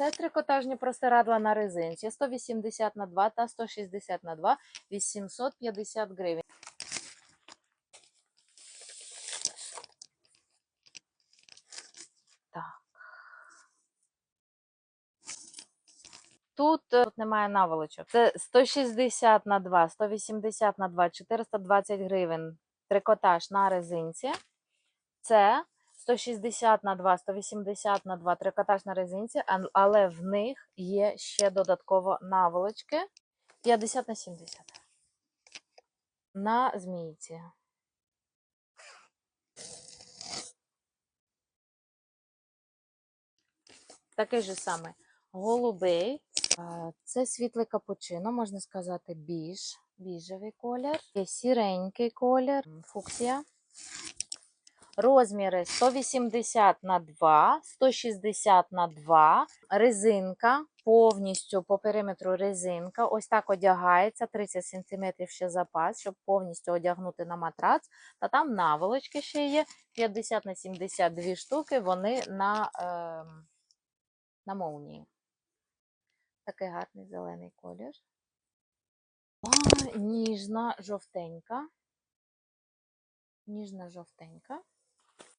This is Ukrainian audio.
Це трикотажні простирадла на резинці 180 на 2 та 160 на 2 850 гривень. Так. Тут, е, тут немає наволочок. Це 160 на 2, 180 на 2, 420 гривень. Трикотаж на резинці. Це 160 на 2, 180 на 2 трикотаж на резинці, але в них є ще додатково наволочки 50 на 70 на змійці. Такий же саме голубий. Це світлий капучино, можна сказати, біж, біжевий колір. Є сіренький колір, фуксія. Розміри 180 на 2, 160 на 2, резинка, повністю по периметру резинка. Ось так одягається, 30 см ще запас, щоб повністю одягнути на матрац. Та там наволочки ще є, 50 на 72 штуки, вони на, ем, на молнії. Такий гарний зелений колір. Ніжна жовтенька. Ніжна жовтенька.